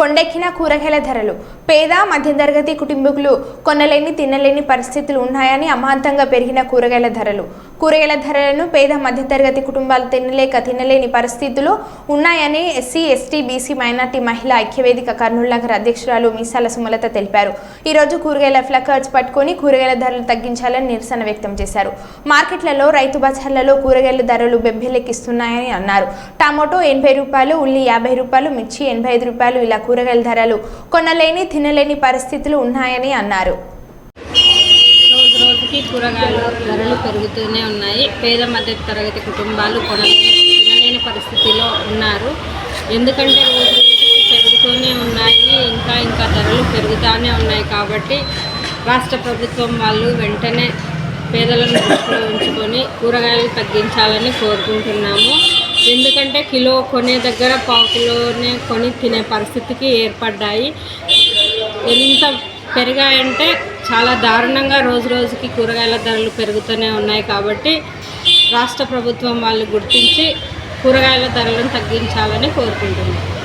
కొండెక్కిన కూరగాయల ధరలు. పేద మధ్యతరగతి కుటుంబీకులు కొనలేని తినలేని పరిస్థితులు ఉన్నాయని అమాంతంగా పెరిగిన కూరగాయల ధరలు. కూరగాయల ధరలను పేద మధ్యతరగతి కుటుంబాలు తినలేక తినలేని పరిస్థితులు ఉన్నాయని ఎస్సీ ఎస్టీ బీసీ మైనార్టీ మహిళా ఐక్యవేదిక కర్నూలు నగర అధ్యక్షురాలు మీసాల సుమలత తెలిపారు. ఈ రోజు కూరగాయల ఫ్లకర్స్ పట్టుకొని కూరగాయల ధరలు తగ్గించాలని నిరసన వ్యక్తం చేశారు. మార్కెట్లలో రైతు బజార్లలో కూరగాయల ధరలు బెబ్బెలెక్కిస్తున్నాయని అన్నారు. టమాటో ఎనభై రూపాయలు ఉల్లి యాభై రూపాయలు మిర్చి ఎనభై ఐదు రూపాయలు ఇలా కూరగాయల ధరలు కొనలేని తినలేని పరిస్థితులు ఉన్నాయని అన్నారు. కూరగాయలు ధరలు పెరుగుతూనే ఉన్నాయి. పేద మధ్య తరగతి కుటుంబాలు కొనలేని తినలేని పరిస్థితిలో ఉన్నారు. ఎందుకంటే రోజు పెరుగుతూనే ఉన్నాయి. ఇంకా ఇంకా ధరలు పెరుగుతూనే ఉన్నాయి కాబట్టి రాష్ట్ర ప్రభుత్వం వాళ్ళు వెంటనే పేదలను దృష్టిలో ఉంచుకొని కూరగాయలు తగ్గించాలని కోరుకుంటున్నాము. ఎందుకంటే కిలో కొనే దగ్గర పావు కిలోనే కొని తినే పరిస్థితికి ఏర్పడ్డాయి. ఎంత పెరిగాయంటే చాలా దారుణంగా రోజు రోజుకి కూరగాయల ధరలు పెరుగుతూనే ఉన్నాయి కాబట్టి రాష్ట్ర ప్రభుత్వం వాళ్ళు గుర్తించి కూరగాయల ధరలను తగ్గించాలని కోరుకుంటున్నాను